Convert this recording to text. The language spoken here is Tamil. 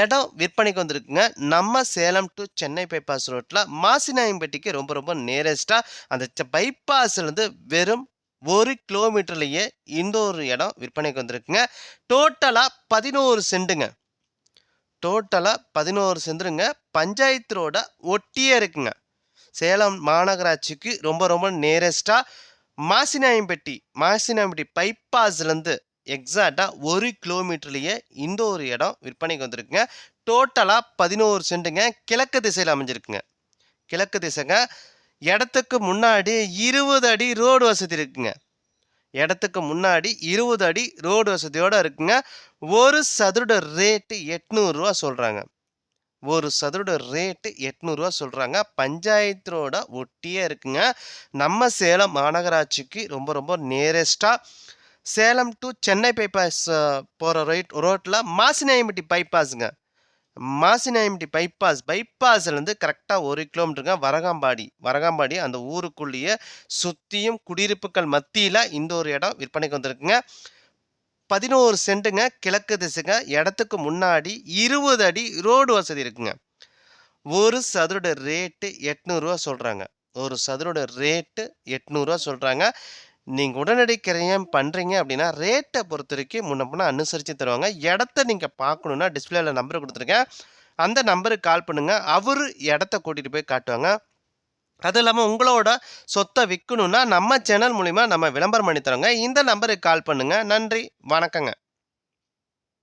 இடம் விற்பனைக்கு வந்திருக்குங்க. நம்ம சேலம் டு சென்னை பைபாஸ் ரோட்டில் மாசிநாயம்பட்டிக்கு ரொம்ப ரொம்ப நேரஸ்ட்டாக அந்த பைபாஸ்லேருந்து வெறும் ஒரு கிலோமீட்டர்லேயே இந்த ஒரு இடம் விற்பனைக்கு வந்திருக்குங்க. டோட்டலாக பதினோரு செண்டுங்க. டோட்டலாக பதினோரு செண்டுங்க. பஞ்சாயத்து ரோட ஒட்டியே இருக்குங்க. சேலம் மாநகராட்சிக்கு ரொம்ப ரொம்ப நேரஸ்ட்டாக மாசிநாயம்பட்டி மாசிநாயம்பட்டி பைபாஸ்லேருந்து எக்ஸாக்டாக ஒரு கிலோமீட்டர்லேயே இந்த ஒரு இடம் விற்பனைக்கு வந்திருக்குங்க. டோட்டலாக பதினோரு சென்ட்டுங்க கிழக்கு திசையில் அமைஞ்சிருக்குங்க. கிழக்கு திசைங்க இடத்துக்கு முன்னாடி இருபது அடி ரோடு வசதி இருக்குங்க. இடத்துக்கு முன்னாடி இருபது அடி ரோடு வசதியோடு இருக்குங்க. ஒரு சதுரட ரேட்டு எட்நூறுரூவா சொல்கிறாங்க ஒரு சதுரட ரேட்டு எட்நூறுரூவா சொல்கிறாங்க பஞ்சாயத்தோட ஒட்டியே இருக்குங்க. நம்ம சேலம் மாநகராட்சிக்கு ரொம்ப ரொம்ப நேரஸ்ட்டாக சேலம் டு சென்னை பைபாஸ் போகிற ரைட் ரோட்டில் மாசிநாயம்பட்டி பைபாஸுங்க மாசிநாயம்பட்டி பைபாஸ் பைபாஸ்லேருந்து கரெக்டாக ஒரு கிலோமீட்டருங்க வரகாம்பாடி. வரகாம்பாடி அந்த ஊருக்குள்ளேயே சுற்றியும் குடியிருப்புகள் மத்தியில் இந்த ஒரு இடம் விற்பனைக்கு வந்திருக்குங்க. பதினோரு சென்ட்டுங்க கிழக்கு திசைங்க. இடத்துக்கு முன்னாடி இருபது அடி ரோடு வசதி இருக்குங்க. ஒரு சதுரோட ரேட்டு எட்நூறுரூவா சொல்கிறாங்க ஒரு சதுரோட ரேட்டு எட்நூறுரூவா சொல்கிறாங்க நீங்கள் உடனடி கிரயம் பண்ணுறீங்க அப்படின்னா ரேட்டை பொறுத்த வரைக்கும் முன்னப்பினா அனுசரித்து தருவாங்க. இடத்த நீங்கள் பார்க்கணுன்னா டிஸ்பிளேல நம்பர் கொடுத்துருக்கேன். அந்த நம்பருக்கு கால் பண்ணுங்கள் அவர் இடத்த கூட்டிகிட்டு போய் காட்டுவாங்க. அது இல்லாமல் உங்களோட சொத்தை விற்கணுன்னா நம்ம சேனல் மூலிமா நம்ம விளம்பரம் பண்ணி தரோங்க இந்த நம்பருக்கு கால் பண்ணுங்கள் நன்றி. வணக்கங்க.